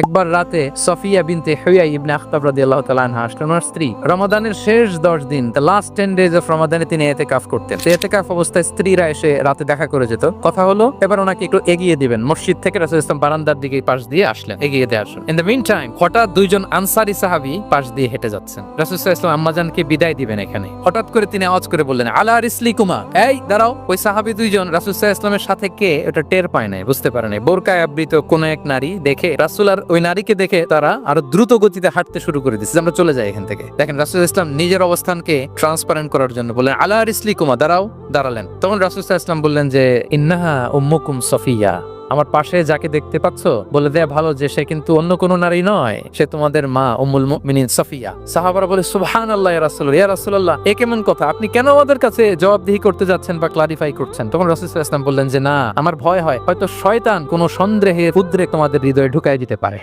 একবার রাতে সফিয়া বিনতে হুয়াই ইবনে আখতাব রাদিয়াল্লাহু তাআলা আনহা আসলেন। স্ত্রী। রমাদানের শেষ 10 দিন দ্য লাস্ট 10 ডেজ অফ রমাদানে তিনি এতেকাফ করতেন। তো এতেকাফ অবস্থায় স্ত্রীরা এসে রাতে দেখা করে যেত। কথা হলো, এবার ওনাকে একটু এগিয়ে দিবেন। মসজিদ থেকে রাসূল ইসলাম বারান্দার দিকে পাশ দিয়ে আসলেন, এগিয়ে দিয়ে আসুন। ইন দ্য মিন টাইম হঠাৎ দুইজন আনসারি সাহাবী পাশ দিয়ে হেঁটে যাচ্ছেন। রাসূল ওয়াসাল্লাম আম্মাজানকে বিদায় দিবেন এখানে। হঠাৎ করে তিনি আওয়াজ করে বললেন, আলা রিসলিকুমা? এই, দাঁড়াও, ওই সাহাবী দুইজন, রাসূল আলাইহি সাথে কে? ওটা টের পায় নাই, বুঝতে পারে নাই। বোরকায় আবৃত কোন এক নারী দেখে রাসূল আর ওই নারীকে দেখে তারা আরও দ্রুত গতিতে হাঁটতে শুরু করে দিচ্ছে। আমরা চলে যাই এখান থেকে। দেখেন, রাসুল ইসলাম নিজের অবস্থানকে ট্রান্সপারেন্ট করার জন্য বললেন আল্লাহ ইসলি কুমা দাঁড়াও, দাঁড়ালেন। তখন রাসুল ইসলাম বললেন যে, ইন্নাহা ও মুকুম সফিয়া আমার পাশে যাকে দেখতে পাচ্ছ, বলে দেয়া ভালো যে সে কিন্তু অন্য কোনো নারী নয়। সে তোমাদের মা অমুল মিনী সফিয়া। সাহাবারা বলে সুহান আল্লাহ রাসুল ইয়া রাসুল্লাহ এ কেমন কথা? আপনি কেন আমাদের কাছে জবাবদিহি করতে যাচ্ছেন বা ক্লারিফাই করছেন? তখন রসুল ইসলাম বললেন যে, না, আমার ভয় হয়। হয়তো শয়তান কোনো সন্দেহে, উদ্রেক তোমাদের হৃদয়ে ঢুকাই দিতে পারে।